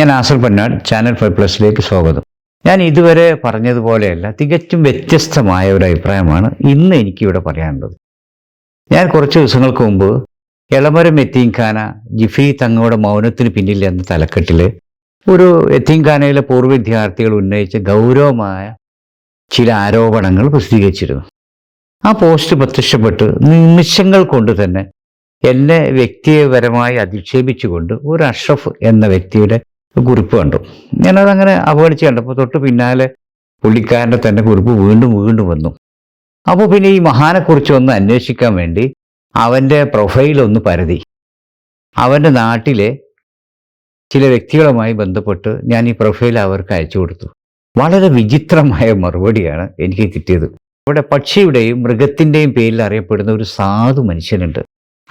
ഞാൻ ആസർ പന്നാട് ചാനൽ ഫൈവ് പ്ലസിലേക്ക് സ്വാഗതം. ഞാൻ ഇതുവരെ പറഞ്ഞതുപോലെയല്ല തികച്ചും വ്യത്യസ്തമായ ഒരു അഭിപ്രായമാണ് ഇന്ന് എനിക്കിവിടെ പറയാനുള്ളത്. ഞാൻ കുറച്ച് ദിവസങ്ങൾക്ക് മുമ്പ് എളമരം എത്തീംഖാന ജിഫി തങ്ങളുടെ മൗനത്തിന് പിന്നിൽ എന്ന തലക്കെട്ടിൽ ഒരു എത്തീംഖാനയിലെ പൂർവ വിദ്യാർത്ഥികൾ ഉന്നയിച്ച ഗൗരവമായ ചില ആരോപണങ്ങൾ പ്രസിദ്ധീകരിച്ചിരുന്നു. ആ പോസ്റ്റ് പ്രത്യക്ഷപ്പെട്ട് നിമിഷങ്ങൾ കൊണ്ട് തന്നെ എന്നെ വ്യക്തിപരമായി അധിക്ഷേപിച്ചുകൊണ്ട് ഒരു അഷ്റഫ് എന്ന വ്യക്തിയുടെ കുറിപ്പ് കണ്ടു. ഞാനതങ്ങനെ അവഗണിച്ച് കണ്ടപ്പോൾ തൊട്ട് പിന്നാലെ പുള്ളിക്കാരന്റെ തന്നെ കുറിപ്പ് വീണ്ടും വീണ്ടും വന്നു. അപ്പോൾ പിന്നെ ഈ മഹാനെക്കുറിച്ച് ഒന്ന് അന്വേഷിക്കാൻ വേണ്ടി അവന്റെ പ്രൊഫൈലൊന്ന് പരതി. അവന്റെ നാട്ടിലെ ചില വ്യക്തികളുമായി ബന്ധപ്പെട്ട് ഞാൻ ഈ പ്രൊഫൈൽ അവർക്ക് അയച്ചു കൊടുത്തു. വളരെ വിചിത്രമായ മറുപടിയാണ് എനിക്ക് കിട്ടിയത്. ഇവിടെ പക്ഷിയുടെയും മൃഗത്തിന്റെയും പേരിൽ അറിയപ്പെടുന്ന ഒരു സാധു മനുഷ്യനുണ്ട്.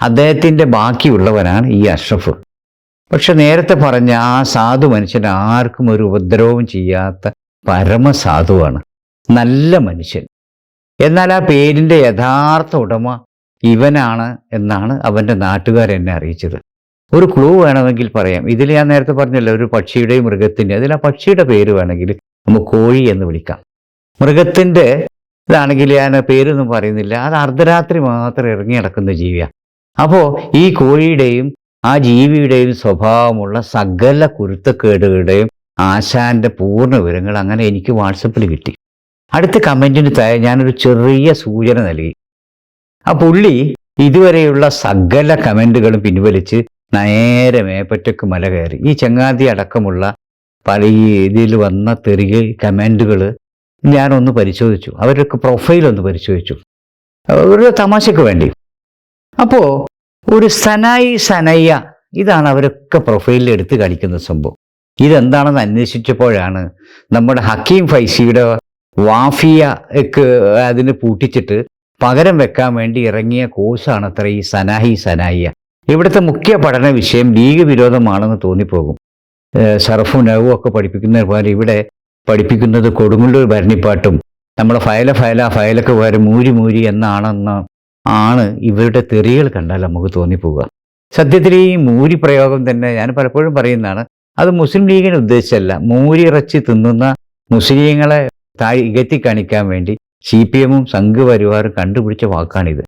അദ്ദേഹത്തിന്റെ ബാക്കിയുള്ളവനാണ് ഈ അഷ്റഫ്. പക്ഷെ നേരത്തെ പറഞ്ഞ ആ സാധു മനുഷ്യൻ ആർക്കും ഒരു ഉപദ്രവവും ചെയ്യാത്ത പരമസാധുവാണ്. നല്ല മനുഷ്യൻ. എന്നാൽ ആ പേരിന്റെ യഥാർത്ഥ ഉടമ ഇവനാണ് എന്നാണ് അവന്റെ നാട്ടുകാർ എന്നെ അറിയിച്ചത്. ഒരു ക്ലൂ വേണമെങ്കിൽ പറയാം. ഇതിൽ ഞാൻ നേരത്തെ പറഞ്ഞല്ലോ ഒരു പക്ഷിയുടെയും മൃഗത്തിന്റെ അതിൽ ആ പക്ഷിയുടെ പേര് വേണമെങ്കിൽ നമുക്ക് കോഴി എന്ന് വിളിക്കാം. മൃഗത്തിന്റെ ഇതാണെങ്കിൽ ഞാൻ പേരൊന്നും പറയുന്നില്ല. അത് അർദ്ധരാത്രി മാത്രം ഇറങ്ങി നടക്കുന്ന ജീവിയാണ്. അപ്പോൾ ഈ കോഴിയുടെയും ആ ജീവിയുടെയും സ്വഭാവമുള്ള സകല കുരുത്തക്കേടുകളുടെയും ആശാന്റെ പൂർണ വിവരങ്ങൾ അങ്ങനെ എനിക്ക് വാട്സപ്പിൽ കിട്ടി. അടുത്ത കമന്റിന് താഴെ ഞാനൊരു ചെറിയ സൂചന നൽകി. ആ പുള്ളി ഇതുവരെയുള്ള സകല കമന്റുകളും പിൻവലിച്ച് നേരെ മേപ്പറ്റക്ക് മല കയറി. ഈ ചങ്ങാതി അടക്കമുള്ള പല ഈ ഇതിൽ വന്ന തെറിയ കമന്റുകൾ ഞാനൊന്ന് പരിശോധിച്ചു. അവരൊക്കെ പ്രൊഫൈൽ ഒന്ന് പരിശോധിച്ചു. ഒരു തമാശയ്ക്ക് വേണ്ടി. അപ്പോൾ ഒരു സനായി സനയ്യ. ഇതാണ് അവരൊക്കെ പ്രൊഫൈലിൽ എടുത്ത് കാണിക്കുന്ന സംഭവം. ഇതെന്താണെന്ന് അന്വേഷിച്ചപ്പോഴാണ് നമ്മുടെ ഹക്കീം ഫൈസിയുടെ വാഫിയക്ക് അതിന് പൂട്ടിച്ചിട്ട് പകരം വെക്കാൻ വേണ്ടി ഇറങ്ങിയ കോഴ്സാണ് അത്ര ഈ സനാഹി സനായിയ. ഇവിടുത്തെ മുഖ്യ പഠന വിഷയം ലീഗ് വിരോധമാണെന്ന് തോന്നിപ്പോകും. സർഫും നവും ഒക്കെ പഠിപ്പിക്കുന്ന പോലെ ഇവിടെ പഠിപ്പിക്കുന്നത് കൊടുങ്ങല്ലൂർ ഭരണിപ്പാട്ടും. നമ്മളെ ഫയല ഫയല ഫയലൊക്കെ വേറെ മൂരി മൂരി എന്നാണെന്ന് ആണ് ഇവരുടെ തെറികൾ കണ്ടാൽ നമുക്ക് തോന്നിപ്പോവുക. സത്യത്തിൽ ഈ മൂരി പ്രയോഗം തന്നെ ഞാൻ പലപ്പോഴും പറയുന്നതാണ്. അത് മുസ്ലിം ലീഗിനെ ഉദ്ദേശിച്ചല്ല. മൂരി ഇറച്ചി തിന്നുന്ന മുസ്ലിങ്ങളെ താഴ് കാണിക്കാൻ വേണ്ടി സി പി എമ്മും സംഘപരിവാറും കണ്ടുപിടിച്ച വാക്കാണിത്.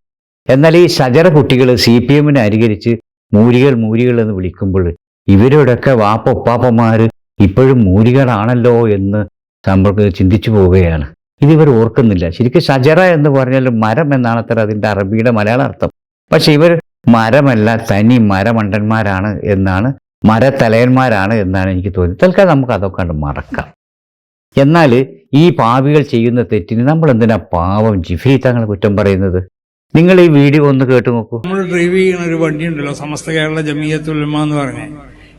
എന്നാൽ ഈ സജറ കുട്ടികൾ സി പി എമ്മിനെ അനുകരിച്ച് മൂരികൾ മൂരികൾ എന്ന് വിളിക്കുമ്പോൾ ഇവരോടൊക്കെ വാപ്പ ഒപ്പാപ്പന്മാർ ഇപ്പോഴും മൂരികളാണല്ലോ എന്ന് നമ്മൾ ചിന്തിച്ചു പോവുകയാണ്. ഇതിവർ ഓർക്കുന്നില്ല. ശരിക്കും ഷജറ എന്ന് പറഞ്ഞാൽ മരം എന്നാണ് അത്ര അതിന്റെ അറബിയുടെ മലയാള അർത്ഥം. പക്ഷെ ഇവർ മരമല്ല തനി മരമണ്ടന്മാരാണ് എന്നാണ് മരത്തലയന്മാരാണ് എന്നാണ് എനിക്ക് തോന്നിയത്. തൽക്കാലം നമുക്ക് അതൊക്കെ മറക്കാം. എന്നാൽ ഈ പാവികൾ ചെയ്യുന്ന തെറ്റിന് നമ്മൾ എന്തിനാ പാവം ജിഫി തങ്ങളെ കുറ്റം പറയുന്നത്? നിങ്ങൾ ഈ വീഡിയോ ഒന്ന് കേട്ടു നോക്കൂ. നമ്മൾ ഡ്രൈവ് ചെയ്യുന്ന ഒരു വണ്ടി ഉണ്ടല്ലോ സമസ്ത കേരള ജമീയത്തുലമ എന്ന് പറഞ്ഞ.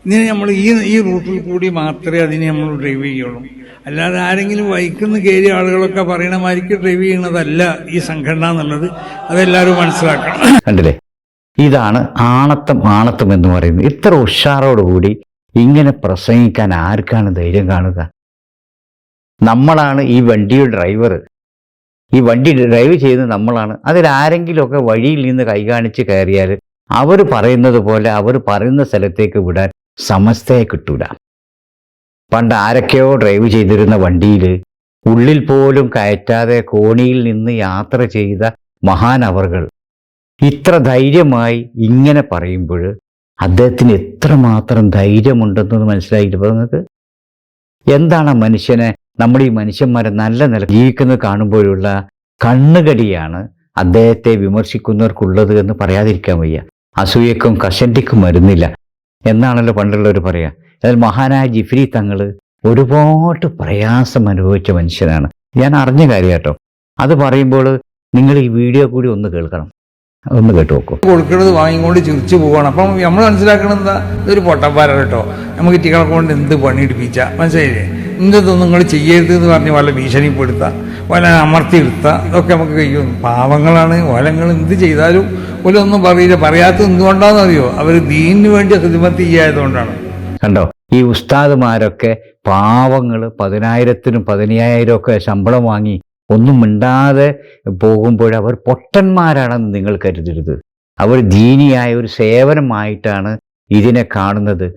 ഇതിന് നമ്മൾ ഈ ഈ റൂട്ടിൽ കൂടി മാത്രമേ അതിനെ നമ്മൾ ഡ്രൈവ് ചെയ്യുള്ളൂ. അല്ലാതെ ആരെങ്കിലും വൈക്കുന്ന കയറിയ ആളുകളൊക്കെ പറയണ മാതിരിക്ക് ഡ്രൈവ് ചെയ്യുന്നതല്ല ഈ സംഘടന എന്നുള്ളത് അതെല്ലാവരും മനസ്സിലാക്കണം. കണ്ടില്ലേ? ഇതാണ് ആണത്തം ആണത്തം എന്ന് പറയുന്നത്. ഇത്ര ഉഷാറോടുകൂടി ഇങ്ങനെ പ്രസംഗിക്കാൻ ആർക്കാണ് ധൈര്യം കാണുക? നമ്മളാണ് ഈ വണ്ടിയുടെ ഡ്രൈവർ ഈ വണ്ടി ഡ്രൈവ് ചെയ്യുന്നത് നമ്മളാണ്. അതിൽ ആരെങ്കിലുമൊക്കെ വഴിയിൽ നിന്ന് കൈകാണിച്ച് കയറിയാൽ അവർ പറയുന്നത് പോലെ അവർ പറയുന്ന സ്ഥലത്തേക്ക് വിടാൻ സമസ്തയെ കിട്ടൂല. പണ്ട് ആരൊക്കെയോ ഡ്രൈവ് ചെയ്തിരുന്ന വണ്ടിയിൽ ഉള്ളിൽ പോലും കയറ്റാതെ കോണിയിൽ നിന്ന് യാത്ര ചെയ്ത മഹാൻ അവർകൾ. ഇത്ര ധൈര്യമായി ഇങ്ങനെ പറയുമ്പോൾ അദ്ദേഹത്തിന് എത്രമാത്രം ധൈര്യമുണ്ടെന്നത് മനസ്സിലായിട്ടിപ്പോൾ നിങ്ങൾക്ക്? എന്താണ് മനുഷ്യനെ നമ്മൾ ഈ മനുഷ്യന്മാരെ നല്ല നില ജീവിക്കുന്നത് കാണുമ്പോഴുള്ള കണ്ണുകടിയാണ് അദ്ദേഹത്തെ വിമർശിക്കുന്നവർക്കുള്ളത് എന്ന് പറയാതിരിക്കാൻ വയ്യ. അസൂയക്കും കഷണ്ടിക്കും മരുന്നില്ല എന്നാണല്ലോ പണ്ടുള്ളവർ പറയുക എന്നാൽ മഹാനായ ജിഫ്രി തങ്ങൾ ഒരുപാട് പ്രയാസം അനുഭവിച്ച മനുഷ്യനാണ്. ഞാൻ അറിഞ്ഞ കാര്യം കേട്ടോ അത് പറയുമ്പോൾ നിങ്ങൾ ഈ വീഡിയോ കൂടി ഒന്ന് കേൾക്കണം. ഒന്ന് കേട്ടു നോക്കൂ. കൊടുക്കുന്നത് വാങ്ങിക്കൊണ്ട് ചിരിച്ചു പോവാണ്. അപ്പം നമ്മൾ മനസ്സിലാക്കണം എന്താ? ഇതൊരു പൊട്ടപ്പാര കേട്ടോ. നമുക്ക് കുട്ടികളെ കൊണ്ട് എന്ത് പണിയെടുപ്പിച്ച? മനസ്സിലായില്ലേ? ഇന്നതൊന്നും നിങ്ങൾ ചെയ്യരുത് എന്ന് പറഞ്ഞ് വല്ല ഭീഷണിപ്പെടുത്തുക വല്ല അമർത്തിയെടുത്ത ഇതൊക്കെ നമുക്ക് കഴിയും. പാവങ്ങളാണ് ഓലങ്ങൾ എന്ത് ചെയ്താലും ഓലൊന്നും പറയില്ല. പറയാത്തത് എന്തുകൊണ്ടാണെന്ന് അറിയോ? അവർ ദീനിന് വേണ്ടി ഹിദ്മത്ത് ചെയ്യാതുകൊണ്ടാണ് കണ്ടോ? ഈ ഉസ്താദുമാരൊക്കെ പാവങ്ങൾ പതിനായിരത്തിനും പതിനയ്യായിരം ഒക്കെ ശമ്പളം വാങ്ങി ഒന്നും മിണ്ടാതെ പോകുമ്പോൾ അവർ പൊട്ടന്മാരാണെന്ന് നിങ്ങൾ കരുതരുത്. അവർ ദീനിയായ ഒരു സേവനമായിട്ടാണ് ഇതിനെ കാണുന്നത്.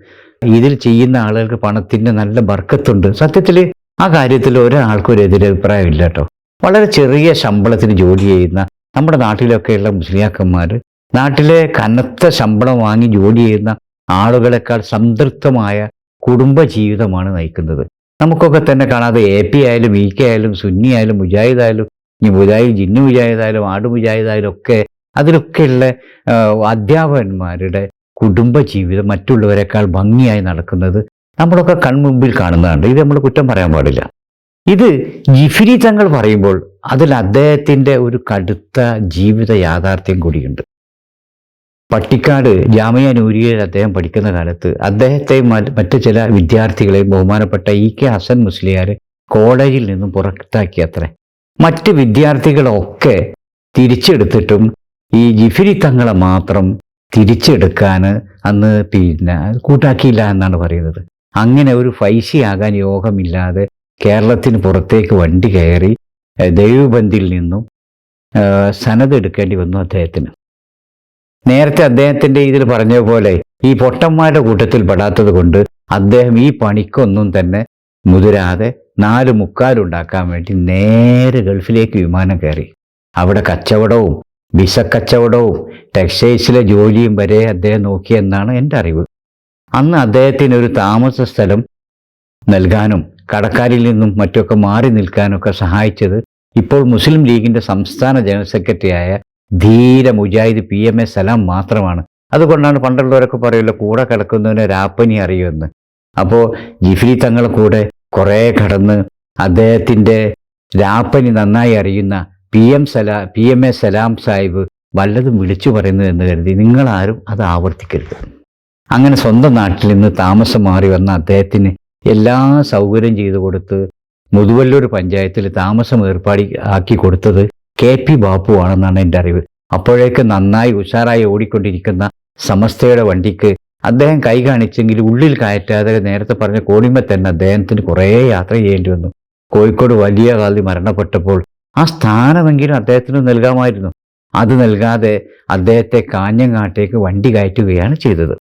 ഇതിൽ ചെയ്യുന്ന ആളുകൾക്ക് പണത്തിന്റെ നല്ല ബർക്കത്തുണ്ട്. സത്യത്തിൽ ആ കാര്യത്തിൽ ഒരാൾക്കൊരു ഒരു എതിരഭിപ്രായം ഇല്ല കേട്ടോ വളരെ ചെറിയ ശമ്പളത്തിന് ജോലി ചെയ്യുന്ന നമ്മുടെ നാട്ടിലൊക്കെയുള്ള മുസ്ലിയാക്കന്മാർ നാട്ടിലെ കനത്ത ശമ്പളം വാങ്ങി ജോലി ചെയ്യുന്ന ആളുകളെക്കാൾ സംതൃപ്തമായ കുടുംബ ജീവിതമാണ് നയിക്കുന്നത്. നമുക്കൊക്കെ തന്നെ കാണാതെ എ പി ആയാലും ഇ കെ ആയാലും സുന്നി ആയാലും മുജാഹിദ് ആയാലും ഇനി മുജാഹിദ് ജിന്നു മുജാഹിദ് ആയാലും ആട് മുജാഹിദ് ആയാലും ഒക്കെ അതിലൊക്കെയുള്ള അധ്യാപകന്മാരുടെ കുടുംബ ജീവിതം മറ്റുള്ളവരെക്കാൾ ഭംഗിയായി നടക്കുന്നത് നമ്മളൊക്കെ കൺമുമ്പിൽ കാണുന്നതാണ് ഇത് നമ്മൾ കുറ്റം പറയാൻ പാടില്ല. ഇത് ജിഫിരി തങ്ങൾ പറയുമ്പോൾ അതിൽ അദ്ദേഹത്തിന്റെ ഒരു കടുത്ത ജീവിത യാഥാർത്ഥ്യം കൂടിയുണ്ട്. പട്ടിക്കാട് ജാമിയ അദ്ദേഹം പഠിക്കുന്ന കാലത്ത് അദ്ദേഹത്തെ മറ്റു ചില വിദ്യാർത്ഥികളെ ബഹുമാനപ്പെട്ട ഇ കെ ഹസൻ മുസ്ലിയാർ കോളേജിൽ നിന്നും പുറത്താക്കി അത്രേ മറ്റ് വിദ്യാർത്ഥികളൊക്കെ തിരിച്ചെടുത്തിട്ടും ഈ ജിഫിരി തങ്ങളെ മാത്രം തിരിച്ചെടുക്കാൻ അന്ന് പിന്നെ കൂട്ടാക്കിയില്ല എന്നാണ് പറയുന്നത്. അങ്ങനെ ഒരു ഫൈസിയാകാൻ യോഗമില്ലാതെ കേരളത്തിന് പുറത്തേക്ക് വണ്ടി കയറി ദൈവബന്ധിൽ നിന്നും സനത് എടുക്കേണ്ടി വന്നു അദ്ദേഹത്തിന്. നേരത്തെ അദ്ദേഹത്തിന്റെ ഇതിൽ പറഞ്ഞ പോലെ ഈ പൊട്ടന്മാരുടെ കൂട്ടത്തിൽ പെടാത്തത് കൊണ്ട് അദ്ദേഹം ഈ പണിക്കൊന്നും തന്നെ മുതിരാതെ നാല് മുക്കാലുണ്ടാക്കാൻ വേണ്ടി നേരെ ഗൾഫിലേക്ക് വിമാനം കയറി. അവിടെ കച്ചവടവും വിസക്കച്ചവടവും ടെക്സ്റ്റൈൽസിലെ ജോലിയും വരെ അദ്ദേഹം നോക്കിയെന്നാണ് എന്റെ അറിവ്. അന്ന് അദ്ദേഹത്തിന് ഒരു താമസ സ്ഥലം നൽകാനും കടക്കാരിൽ നിന്നും മറ്റൊക്കെ മാറി നിൽക്കാനൊക്കെ സഹായിച്ചത് ഇപ്പോൾ മുസ്ലിം ലീഗിന്റെ സംസ്ഥാന ജനറൽ സെക്രട്ടറിയായ ധീര Mujahid P M A Salam മാത്രമാണ്. അതുകൊണ്ടാണ് പണ്ടുള്ളവരൊക്കെ പറയുമല്ലോ കൂടെ കിടക്കുന്നവനെ രാപ്പനി അറിയുമെന്ന്. അപ്പോൾ ജിഫ്രി തങ്ങളെ കൂടെ കുറേ കടന്ന് അദ്ദേഹത്തിന്റെ രാപ്പനി നന്നായി അറിയുന്ന P M Salah P M A Salam Sahib വല്ലതും വിളിച്ചു പറയുന്നു എന്ന് കരുതി നിങ്ങളാരും അത് ആവർത്തിക്കരുത്. അങ്ങനെ സ്വന്തം നാട്ടിൽ നിന്ന് താമസം മാറി വന്ന അദ്ദേഹത്തിന് എല്ലാ സൗകര്യം ചെയ്തു കൊടുത്ത് മുതുവല്ലൂർ പഞ്ചായത്തിൽ താമസം ഏർപ്പാടി ആക്കി കൊടുത്തത് കെ പി ബാപ്പു ആണെന്നാണ് എന്റെ അറിവ്. അപ്പോഴേക്ക് നന്നായി ഉഷാറായി ഓടിക്കൊണ്ടിരിക്കുന്ന സമസ്തയുടെ വണ്ടിക്ക് അദ്ദേഹം കൈ കാണിച്ചെങ്കിൽ ഉള്ളിൽ കയറ്റാതെ നേരത്തെ പറഞ്ഞ കോടിമ തന്നെ അദ്ദേഹത്തിന് കുറേ യാത്ര ചെയ്യേണ്ടി വന്നു. കോഴിക്കോട് വലിയ കാലി മരണപ്പെട്ടപ്പോൾ ആ സ്ഥാനമെങ്കിലും അദ്ദേഹത്തിന് നൽകാമായിരുന്നു. അത് നൽകാതെ അദ്ദേഹത്തെ കാഞ്ഞങ്ങാട്ടേക്ക് വണ്ടി കയറ്റുകയാണ് ചെയ്തത്.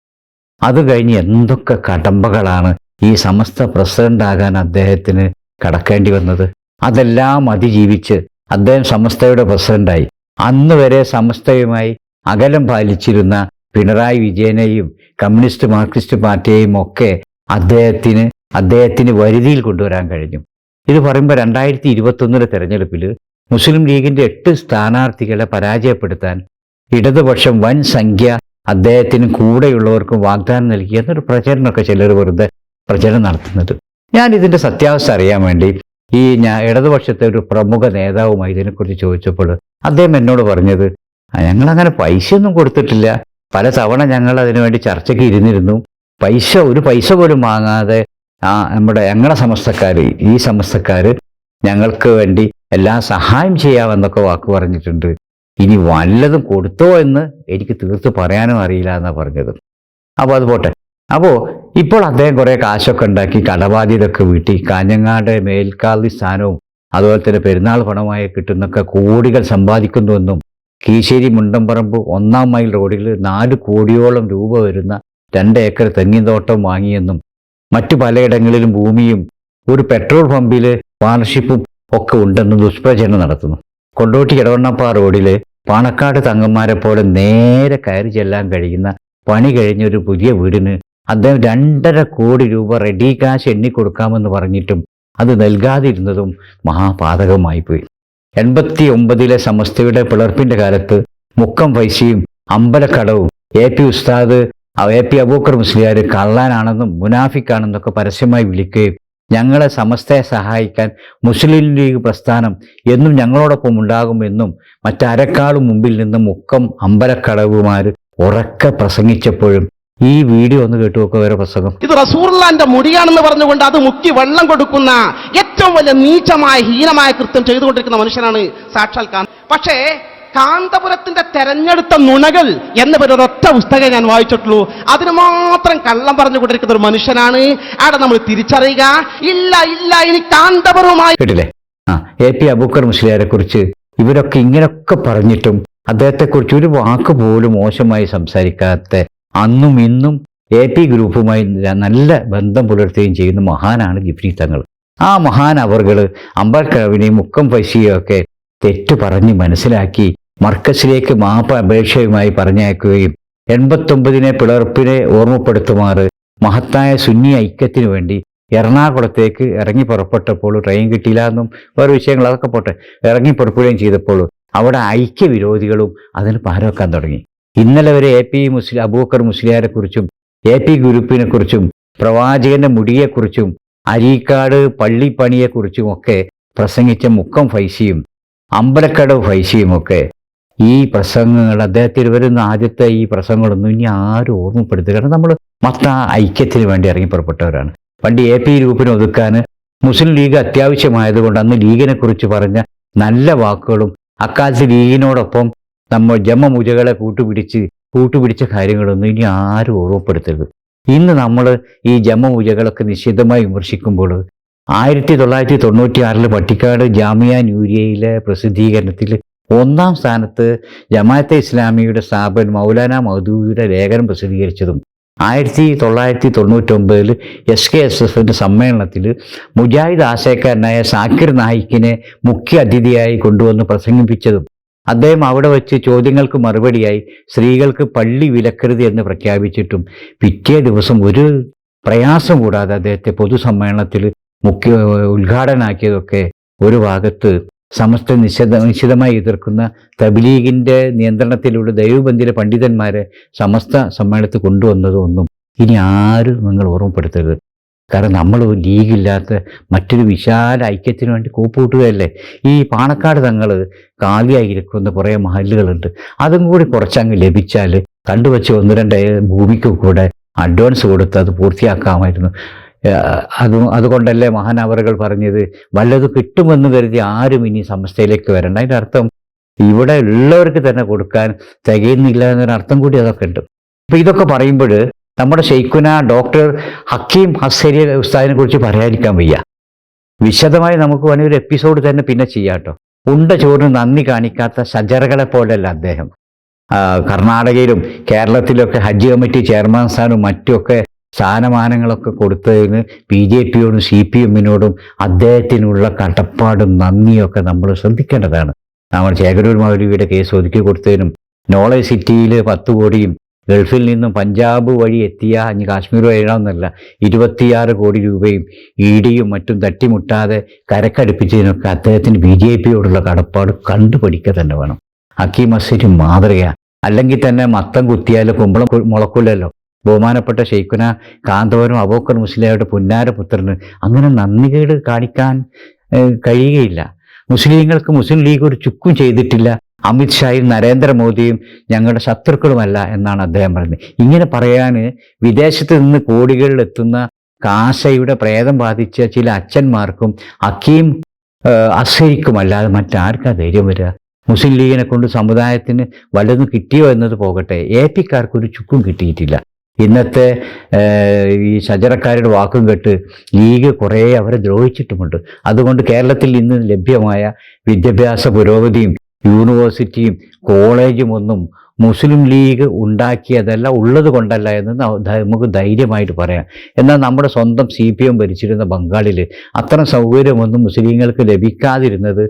അത് കഴിഞ്ഞ് എന്തൊക്കെ കടമ്പകളാണ് ഈ സമസ്ത പ്രസിഡന്റ് ആകാൻ അദ്ദേഹത്തിന് കടക്കേണ്ടി വന്നത്? അതെല്ലാം അതിജീവിച്ച് അദ്ദേഹം സമസ്തയുടെ പ്രസിഡന്റായി. അന്ന് വരെ സമസ്തയുമായി അകലം പാലിച്ചിരുന്ന പിണറായി വിജയനെയും കമ്മ്യൂണിസ്റ്റ് മാർക്സിസ്റ്റ് പാർട്ടിയെയും ഒക്കെ അദ്ദേഹത്തിന് അദ്ദേഹത്തിന് വരുതിയിൽ കൊണ്ടുവരാൻ കഴിഞ്ഞു. ഇത് പറയുമ്പോൾ രണ്ടായിരത്തി ഇരുപത്തൊന്നിലെ തെരഞ്ഞെടുപ്പിൽ മുസ്ലിം ലീഗിന്റെ എട്ട് സ്ഥാനാർത്ഥികളെ പരാജയപ്പെടുത്താൻ ഇടതുപക്ഷം വൻ സംഖ്യ അദ്ദേഹത്തിനും കൂടെയുള്ളവർക്കും വാഗ്ദാനം നൽകി എന്നൊരു പ്രചരണമൊക്കെ ചിലർ വെറുതെ പ്രചരണം നടത്തുന്നത്. ഞാൻ ഇതിന്റെ സത്യാവസ്ഥ അറിയാൻ വേണ്ടി ഈ ഞാൻ ഇടതുപക്ഷത്തെ ഒരു പ്രമുഖ നേതാവുമായി ഇതിനെക്കുറിച്ച് ചോദിച്ചപ്പോൾ അദ്ദേഹം എന്നോട് പറഞ്ഞത് ഞങ്ങളങ്ങനെ പൈസയൊന്നും കൊടുത്തിട്ടില്ല. പല തവണ ഞങ്ങൾ അതിനുവേണ്ടി ചർച്ചയ്ക്ക് ഇരുന്നിരുന്നു. പൈസ ഒരു പൈസ പോലും വാങ്ങാതെ ആ നമ്മുടെ ഞങ്ങളുടെ സമസ്തക്കാർ ഈ സമസ്തക്കാർ ഞങ്ങൾക്ക് വേണ്ടി എല്ലാ സഹായം ചെയ്യാമെന്നൊക്കെ വാക്ക് പറഞ്ഞിട്ടുണ്ട്. ഇനി വല്ലതും കൊടുത്തോ എന്ന് എനിക്ക് തീർത്ത് പറയാനും അറിയില്ല എന്നാണ് പറഞ്ഞത്. അപ്പോൾ അത് പോട്ടെ. അപ്പോൾ ഇപ്പോൾ അദ്ദേഹം കുറേ കാശൊക്കെ ഉണ്ടാക്കി കടബാധ്യതയൊക്കെ വീട്ടി. കാഞ്ഞങ്ങാട് മേൽക്കാലി സ്ഥാനവും അതുപോലെ തന്നെ പെരുന്നാൾ പണമായി കിട്ടുന്നൊക്കെ കോടികൾ സമ്പാദിക്കുന്നുവെന്നും കീശേരി മുണ്ടമ്പറമ്പ് ഒന്നാം മൈൽ റോഡിൽ നാല് കോടിയോളം രൂപ വരുന്ന രണ്ട് ഏക്കർ തെങ്ങിന്തോട്ടം വാങ്ങിയെന്നും മറ്റു പലയിടങ്ങളിലും ഭൂമിയും ഒരു പെട്രോൾ പമ്പിൽ പാർട്ണർഷിപ്പും ഒക്കെ ഉണ്ടെന്ന് ദുഷ്പ്രചരണം നടത്തുന്നു. കൊണ്ടോട്ടി ഇടവണ്ണപ്പ റോഡിൽ പാണക്കാട് തങ്ങന്മാരെ പോലെ നേരെ കയറി ചെല്ലാൻ കഴിയുന്ന പണി കഴിഞ്ഞ ഒരു പുതിയ വീടിന് അദ്ദേഹം രണ്ടര കോടി രൂപ റെഡി കാശ് എണ്ണിക്കൊടുക്കാമെന്ന് പറഞ്ഞിട്ടും അത് നൽകാതിരുന്നതും മഹാപാതകമായി പോയി. എൺപത്തി ഒമ്പതിലെ സമസ്തയുടെ പിളർപ്പിന്റെ കാലത്ത് മുക്കം വൈശിയും അമ്പലക്കടവും എ പി ഉസ്താദ് എ പി അബൂക്കർ മുസ്ലിയാർ കള്ളാനാണെന്നും മുനാഫിക്കാണെന്നൊക്കെ പരസ്യമായി വിളിക്കുകയും ഞങ്ങളെ സമസ്തയെ സഹായിക്കാൻ മുസ്ലിം ലീഗ് പ്രസ്ഥാനം എന്നും ഞങ്ങളോടൊപ്പം ഉണ്ടാകുമെന്നും മറ്റാരെക്കാളും മുമ്പിൽ നിന്നും മുക്കം അമ്പലക്കടവുമാർ ഉറക്കെ പ്രസംഗിച്ചപ്പോഴും ഈ വീഡിയോ ഒന്ന് കേട്ടു നോക്കുക വേറെ പ്രസംഗം. ഇത് റസൂർലാന്റെ മുടിയാണെന്ന് പറഞ്ഞുകൊണ്ട് അത് മുക്കി വെള്ളം കൊടുക്കുന്ന ഏറ്റവും വലിയ നീചമായ ഹീനമായ കൃത്യം ചെയ്തുകൊണ്ടിരിക്കുന്ന മനുഷ്യനാണ് സാക്ഷാൽ പക്ഷേ കാന്തപുരത്തിന്റെ തെരഞ്ഞെടുത്ത നുണകൾ എന്ന പേര് ഒരൊറ്റ പുസ്തകം ഞാൻ വായിച്ചിട്ടുള്ളൂ. അതിന് മാത്രം കള്ളം പറഞ്ഞു കൊണ്ടിരിക്കുന്ന ഒരു മനുഷ്യനാണ്. അവിടെ നമ്മൾ തിരിച്ചറിയുക. ഇല്ല ഇല്ല ഇനി കാന്തപുരവുമായി കേട്ടില്ലേ? എ പി അബൂക്കർ മുസ്ലിയാരെ കുറിച്ച് ഇവരൊക്കെ ഇങ്ങനെയൊക്കെ പറഞ്ഞിട്ടും അദ്ദേഹത്തെക്കുറിച്ച് ഒരു വാക്ക് പോലും മോശമായി സംസാരിക്കാത്ത അന്നും ഇന്നും എ പി ഗ്രൂപ്പുമായി നല്ല ബന്ധം പുലർത്തുകയും ചെയ്യുന്ന മഹാനാണ് ജിഫ്രി തങ്ങൾ. ആ മഹാൻ അവർകൾ അമ്പർക്കവിനെയും മുക്കം പൈസയും ഒക്കെ തെറ്റു പറഞ്ഞ് മനസ്സിലാക്കി മർക്കസിലേക്ക് മാപ്പ അപേക്ഷയുമായി പറഞ്ഞയക്കുകയും എൺപത്തൊമ്പതിനെ പിളർപ്പിനെ ഓർമ്മപ്പെടുത്തുമാറ് മഹത്തായ സുന്നി ഐക്യത്തിനു വേണ്ടി എറണാകുളത്തേക്ക് ഇറങ്ങി പുറപ്പെട്ടപ്പോൾ ട്രെയിൻ കിട്ടിയില്ല എന്നും വേറെ വിഷയങ്ങൾ അതൊക്കെ പോട്ടെ. ഇറങ്ങി പുറപ്പെടുകയും ചെയ്തപ്പോൾ അവിടെ ഐക്യവിരോധികളും അതിന് പാരവെക്കാൻ തുടങ്ങി. ഇന്നലെ വരെ എ പി മുസ്ലിം അബൂക്കർ മുസ്ലിയാരെക്കുറിച്ചും എ പി ഗ്രൂപ്പിനെക്കുറിച്ചും പ്രവാചകന്റെ മുടിയെക്കുറിച്ചും അരീക്കാട് പള്ളിപ്പണിയെക്കുറിച്ചും ഒക്കെ പ്രസംഗിച്ച മുക്കം ഫൈസിയും അമ്പലക്കടവ് ഫൈസിയും ഒക്കെ ഈ പ്രസംഗങ്ങൾ അദ്ദേഹത്തിന് വരുന്ന ആദ്യത്തെ ഈ പ്രസംഗങ്ങളൊന്നും ഇനി ആരും ഓർമ്മപ്പെടുത്തുക കാരണം നമ്മൾ മൊത്ത ഐക്യത്തിന് വേണ്ടി ഇറങ്ങി പുറപ്പെട്ടവരാണ്. പണ്ട് എ പി ഗ്രൂപ്പിനെ ഒതുക്കാൻ മുസ്ലിം ലീഗ് അത്യാവശ്യമായതുകൊണ്ട് അന്ന് ലീഗിനെ കുറിച്ച് പറഞ്ഞ നല്ല വാക്കുകളും അക്കാലത്ത് ലീഗിനോടൊപ്പം നമ്മൾ ജമ്മമുജകളെ കൂട്ടുപിടിച്ച് കൂട്ടുപിടിച്ച കാര്യങ്ങളൊന്നും ഇനി ആരും ഓർമ്മപ്പെടുത്തരുത്. ഇന്ന് നമ്മൾ ഈ ജമ്മമുജകളൊക്കെ നിശ്ചിതമായി വിമർശിക്കുമ്പോൾ ആയിരത്തി തൊള്ളായിരത്തി തൊണ്ണൂറ്റി ആറിൽ പട്ടിക്കാട് ജാമിയ ന്യൂരിയയിലെ പ്രസിദ്ധീകരണത്തിൽ ഒന്നാം സ്ഥാനത്ത് ജമാഅത്തെ ഇസ്ലാമിയുടെ സ്ഥാപകൻ മൗലാന മൗദൂദിയുടെ ലേഖനം പ്രസിദ്ധീകരിച്ചതും ആയിരത്തി തൊള്ളായിരത്തി തൊണ്ണൂറ്റൊമ്പതിൽ എസ് കെ എസ് എഫിന്റെ സമ്മേളനത്തിൽ മുജാഹിദ് ആശയക്കാരനായ സാക്കിർ നായിക്കിനെ മുഖ്യ അതിഥിയായി കൊണ്ടുവന്ന് പ്രസംഗിപ്പിച്ചതും അദ്ദേഹം അവിടെ വച്ച് ചോദ്യങ്ങൾക്ക് മറുപടിയായി സ്ത്രീകൾക്ക് പള്ളി വിലക്കരുത് എന്ന് പ്രഖ്യാപിച്ചിട്ടും പിറ്റേ ദിവസം ഒരു പ്രയാസം കൂടാതെ അദ്ദേഹത്തെ പൊതുസമ്മേളനത്തിൽ മുഖ്യ ഉദ്ഘാടനാക്കിയതൊക്കെ ഒരു ഭാഗത്ത് സമസ്ത നിശ്ചിത നിശ്ചിതമായി എതിർക്കുന്ന തബ്ലീഗിന്റെ നിയന്ത്രണത്തിലുള്ള ദൈവബന്ധിര പണ്ഡിതന്മാരെ സമസ്ത സമ്മേളനത്തിൽ കൊണ്ടുവന്നതൊന്നും ഇനി ആരും നിങ്ങൾ ഓർമ്മപ്പെടുത്തരുത്. കാരണം നമ്മൾ ലീഗില്ലാത്ത മറ്റൊരു വിശാല ഐക്യത്തിന് വേണ്ടി കൂപ്പുകൂട്ടുകയല്ലേ? ഈ പാണക്കാട് തങ്ങൾ കാലിയായിരിക്കുന്ന കുറേ മഹലുകളുണ്ട് അതും കൂടി കുറച്ചങ്ങ് ലഭിച്ചാൽ കണ്ടുവച്ച് ഒന്ന് രണ്ട് ഭൂമിക്ക് കൂടെ അഡ്വാൻസ് കൊടുത്ത് അത് പൂർത്തിയാക്കാമായിരുന്നു. അത് അതുകൊണ്ടല്ലേ മഹാനവറുകൾ പറഞ്ഞത്? വല്ലത് കിട്ടുമെന്ന് കരുതി ആരും ഇനി സമസ്തയിലേക്ക് വരണ്ട. അതിന്റെ അർത്ഥം ഇവിടെ ഉള്ളവർക്ക് തന്നെ കൊടുക്കാൻ തികയുന്നില്ല എന്നൊരർത്ഥം കൂടി അതൊക്കെ ഉണ്ട്. അപ്പൊ ഇതൊക്കെ പറയുമ്പോൾ നമ്മുടെ ഷെയ്ഖുന ഡോക്ടർ ഹക്കീം ഹസരി ഉസ്താദിനെ കുറിച്ച് പറയാതിരിക്കാൻ വയ്യ. വിശദമായി നമുക്ക് വേണമെങ്കിൽ ഒരു എപ്പിസോഡ് തന്നെ പിന്നെ ചെയ്യാട്ടോ ഉണ്ട ചോറിന് നന്ദി കാണിക്കാത്ത സജറകളെ പോലെയല്ല അദ്ദേഹം. കർണാടകയിലും കേരളത്തിലൊക്കെ ഹജ്ജ് കമ്മിറ്റി ചെയർമാൻ സ്ഥാനവും മറ്റുമൊക്കെ സ്ഥാനമാനങ്ങളൊക്കെ കൊടുത്തതിന് ബി ജെ പിയോടും സി പി എമ്മിനോടും അദ്ദേഹത്തിനുള്ള കടപ്പാടും നന്ദിയൊക്കെ നമ്മൾ ശ്രദ്ധിക്കേണ്ടതാണ്. നമ്മൾ ചേകരൂർ മൗലവിയുടെ കേസ് ഒതുക്കി കൊടുത്തതിനും നോളജ് സിറ്റിയിൽ പത്ത് കോടിയും ഗൾഫിൽ നിന്നും പഞ്ചാബ് വഴി എത്തിയ അഞ്ഞ് കാശ്മീർ വഴിയാണെന്നല്ല ഇരുപത്തിയാറ് കോടി രൂപയും ഇടിയും മറ്റും തട്ടിമുട്ടാതെ കരക്കടുപ്പിച്ചതിനൊക്കെ അദ്ദേഹത്തിന് ബി ജെ പിയോടുള്ള കടപ്പാട് കണ്ടുപിടിക്കുക തന്നെ വേണം. ഹക്കീം അസരി മാതൃക അല്ലെങ്കിൽ തന്നെ മത്തം കുത്തിയാൽ കുമ്പളം മുളക്കില്ലല്ലോ ബഹുമാനപ്പെട്ട ഷെയ്ഖുന കാന്തവരും അബോക്കർ മുസ്ലിയായുടെ പുന്നാരപുത്രന് അങ്ങനെ നന്ദികേട് കാണിക്കാൻ കഴിയുകയില്ല. മുസ്ലിങ്ങൾക്ക് മുസ്ലിം ലീഗ് ഒരു ചുക്കും ചെയ്തിട്ടില്ല. അമിത്ഷായും നരേന്ദ്രമോദിയും ഞങ്ങളുടെ ശത്രുക്കളുമല്ല എന്നാണ് അദ്ദേഹം പറയുന്നത്. ഇങ്ങനെ പറയാൻ വിദേശത്ത് നിന്ന് കോടികളിൽ എത്തുന്ന കാശയുടെ പ്രേതം ബാധിച്ച ചില അച്ഛന്മാർക്കും അക്കീം അസരിക്കുമല്ലാതെ മറ്റാർക്കാ ധൈര്യം വരിക? മുസ്ലിം ലീഗിനെ കൊണ്ട് സമുദായത്തിന് വല്ലതും കിട്ടിയോ എന്നത് പോകട്ടെ. എ പിക്കാർക്ക് ഒരു ചുക്കും കിട്ടിയിട്ടില്ല. ഇന്നത്തെ ഈ ഷജറക്കാരുടെ വാക്കും കേട്ട് ലീഗ് കുറേ അവരെ ദ്രോഹിച്ചിട്ടുമുണ്ട്. അതുകൊണ്ട് കേരളത്തിൽ ഇന്ന് ലഭ്യമായ വിദ്യാഭ്യാസ പുരോഗതിയും യൂണിവേഴ്സിറ്റിയും കോളേജും ഒന്നും മുസ്ലിം ലീഗ് ഉണ്ടാക്കിയതല്ല ഉള്ളത് കൊണ്ടല്ല എന്ന് നമുക്ക് ധൈര്യമായിട്ട് പറയാം. എന്നാൽ നമ്മുടെ സ്വന്തം സി പി എം ഭരിച്ചിരുന്ന ബംഗാളിൽ അത്ര സൗകര്യമൊന്നും മുസ്ലിങ്ങൾക്ക് ലഭിക്കാതിരുന്നത്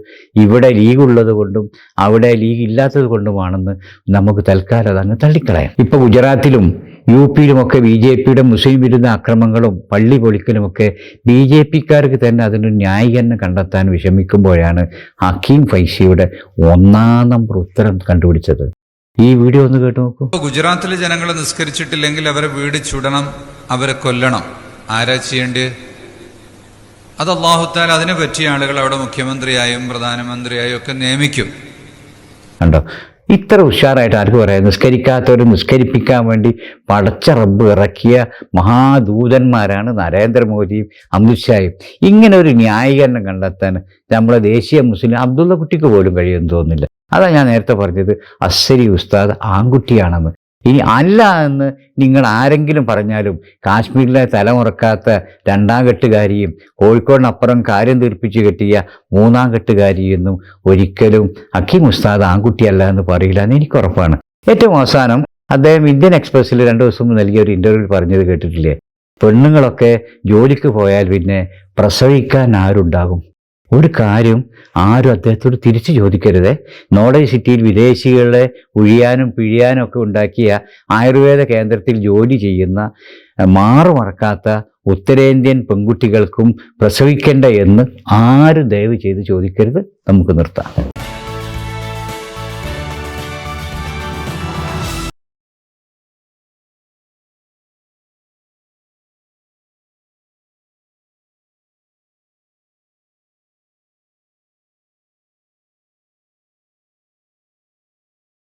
ഇവിടെ ലീഗ് ഉള്ളത് കൊണ്ടും അവിടെ ലീഗ് ഇല്ലാത്തത് കൊണ്ടുമാണെന്ന് നമുക്ക് തൽക്കാലം അതങ്ങ് തള്ളിക്കളയാം. ഇപ്പോൾ ഗുജറാത്തിലും യു പിയിലുമൊക്കെ ബി ജെ പിയുടെ മുസ്ലിം വിരുദ്ധ അക്രമങ്ങളും പള്ളി പൊളിക്കലുമൊക്കെ ബി ജെ പിക്കാർക്ക് തന്നെ അതിനൊരു ന്യായീകരണം കണ്ടെത്താൻ വിഷമിക്കുമ്പോഴാണ് ഹക്കീം ഫൈസിയുടെ ഒന്നാം നമ്പർ ഉത്തരം കണ്ടുപിടിച്ചത്. ഈ വീഡിയോ ഒന്ന് കേട്ടു നോക്കൂ. ഗുജറാത്തിലെ ജനങ്ങൾ നിസ്കരിച്ചിട്ടില്ലെങ്കിൽ അവരെ വീട് ചുടണം അവരെ കൊല്ലണം. ആരാ ചെയ്യേണ്ടത്? അത് അള്ളാഹുത്താൽ അതിനെ പറ്റിയ ആളുകൾ അവിടെ മുഖ്യമന്ത്രിയായും പ്രധാനമന്ത്രിയായും ഒക്കെ നിയമിക്കും. കണ്ടോ? ഇത്ര ഉഷാറായിട്ട് ആർക്ക് പറയാം? നിസ്കരിക്കാത്തവർ നിസ്കരിപ്പിക്കാൻ വേണ്ടി പടച്ച റബ്ബ് ഇറക്കിയ മഹാദൂതന്മാരാണ് നരേന്ദ്രമോദിയും അമിത്ഷായും ഇങ്ങനെ ഒരു ന്യായീകരണം കണ്ടെത്താൻ നമ്മുടെ ദേശീയ മുസ്ലിം അബ്ദുള്ള കുട്ടിക്ക് പോലും കഴിയുമെന്ന് തോന്നുന്നില്ല. അതാ ഞാൻ നേരത്തെ പറഞ്ഞത് അസ്സരി ഉസ്താദ് ആൺകുട്ടിയാണെന്ന്. ഇനി അല്ല എന്ന് നിങ്ങൾ ആരെങ്കിലും പറഞ്ഞാലും കാശ്മീരിലെ തലമുറക്കാത്ത രണ്ടാം കെട്ടുകാരിയും കോഴിക്കോടിനപ്പുറം കാര്യം തീർപ്പിച്ച് കെട്ടിയ മൂന്നാം കെട്ടുകാരിയെന്നും ഒരിക്കലും അക്കീം ഉസ്താദ് ആൺകുട്ടിയല്ല എന്ന് പറയില്ല എന്ന് എനിക്ക് ഉറപ്പാണ്. ഏറ്റവും അവസാനം അദ്ദേഹം ഇന്ത്യൻ എക്സ്പ്രസ്സിൽ രണ്ടു ദിവസം നൽകിയ ഒരു ഇന്റർവ്യൂ പറഞ്ഞത് കേട്ടിട്ടില്ലേ? പെണ്ണുങ്ങളൊക്കെ ജോലിക്ക് പോയാൽ പിന്നെ പ്രസവിക്കാൻ ആരുണ്ടാകും? ഒരു കാര്യം ആരും അദ്ദേഹത്തോട് തിരിച്ചു ചോദിക്കരുതേ. നോളജ് സിറ്റിയിൽ വിദേശികളെ ഒഴിയാനും പിഴിയാനും ഒക്കെ ഉണ്ടാക്കിയ ആയുർവേദ കേന്ദ്രത്തിൽ ജോലി ചെയ്യുന്ന മാറുമറക്കാത്ത ഉത്തരേന്ത്യൻ പെൺകുട്ടികൾക്കും പ്രസവിക്കേണ്ട എന്ന് ആരും ദയവ് ചെയ്ത് ചോദിക്കരുത്. നമുക്ക് നിർത്താം.